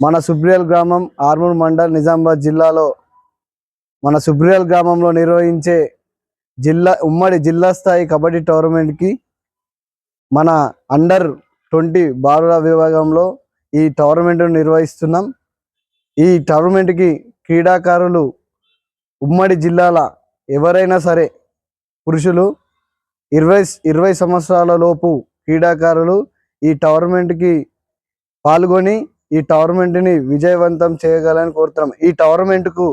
మన సుబ్రియల్ గ్రామం ఆర్మూర్ మండల్ నిజామాబాద్ జిల్లాలో మన సుబ్రియల్ గ్రామంలో నిర్వహించే జిల్లా ఉమ్మడి జిల్లా స్థాయి కబడ్డీ టోర్నమెంట్కి మన అండర్ ట్వంటీ బారుల విభాగంలో ఈ టోర్నమెంట్ను నిర్వహిస్తున్నాం. ఈ టోర్నమెంట్కి క్రీడాకారులు ఉమ్మడి జిల్లాల ఎవరైనా సరే పురుషులు ఇరవై ఇరవై సంవత్సరాల లోపు క్రీడాకారులు ఈ టోర్నమెంట్కి పాల్గొని ఈ టోర్నమెంట్ని విజయవంతం చేయగలని కోరుతున్నాం. ఈ టోర్నమెంట్కు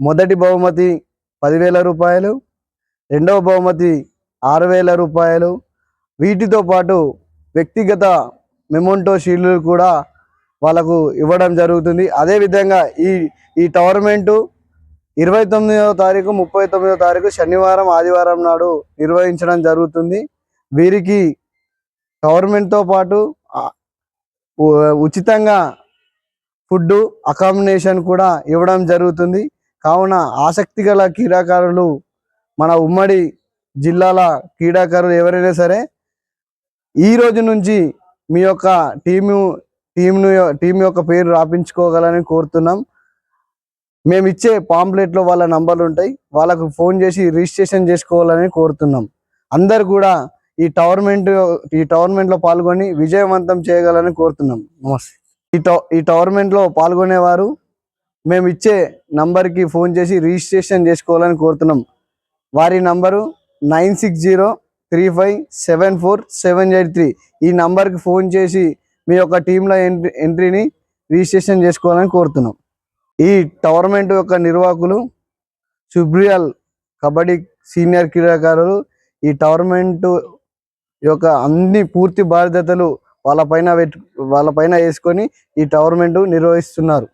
మొదటి బహుమతి పదివేల రూపాయలు రెండవ బహుమతి ఆరు వేల రూపాయలు. వీటితో పాటు వ్యక్తిగత మెమోంటో షీల్డ్లు కూడా వాళ్ళకు ఇవ్వడం జరుగుతుంది. అదేవిధంగా ఈ ఈ టోర్నమెంటు ఇరవై తొమ్మిదవ తారీఖు ముప్పై తొమ్మిదవ తారీఖు శనివారం ఆదివారం నాడు నిర్వహించడం జరుగుతుంది. వీరికి గవర్నమెంట్తో పాటు ఉచితంగా ఫుడ్ అకామిడేషన్ కూడా ఇవ్వడం జరుగుతుంది. కావున ఆసక్తి గల క్రీడాకారులు మన ఉమ్మడి జిల్లాల క్రీడాకారులు ఎవరైనా సరే ఈ రోజు నుంచి మీ యొక్క టీము టీంను టీం యొక్క పేరు రాపించుకోగలని కోరుతున్నాం. మేము ఇచ్చే పాంప్లెట్లో వాళ్ళ నంబర్లు ఉంటాయి. వాళ్ళకు ఫోన్ చేసి రిజిస్ట్రేషన్ చేసుకోవాలని కోరుతున్నాం. అందరు కూడా ఈ టోర్నమెంట్ ఈ టోర్నమెంట్లో పాల్గొని విజయవంతం చేయగలని కోరుతున్నాం. నమస్తే. ఈ టో ఈ టోర్నమెంట్లో పాల్గొనేవారు మేము ఇచ్చే నంబర్కి ఫోన్ చేసి రిజిస్ట్రేషన్ చేసుకోవాలని కోరుతున్నాం. వారి number nine six zero three five seven four seven eight three. ఈ నంబర్కి ఫోన్ చేసి మీ యొక్క టీంలో ఎంట్రీ ఎంట్రీని రిజిస్ట్రేషన్ చేసుకోవాలని కోరుతున్నాం. ఈ టోర్నమెంట్ యొక్క నిర్వాహకులు సుబ్రియల్ కబడ్డీ సీనియర్ క్రీడాకారులు ఈ టోర్నమెంటు ఈ యొక్క అన్ని పూర్తి బాధ్యతలు వాళ్ళపైన పెట్టు వాళ్ళపైన వేసుకొని ఈ టోర్నమెంట్ నిర్వహిస్తున్నారు.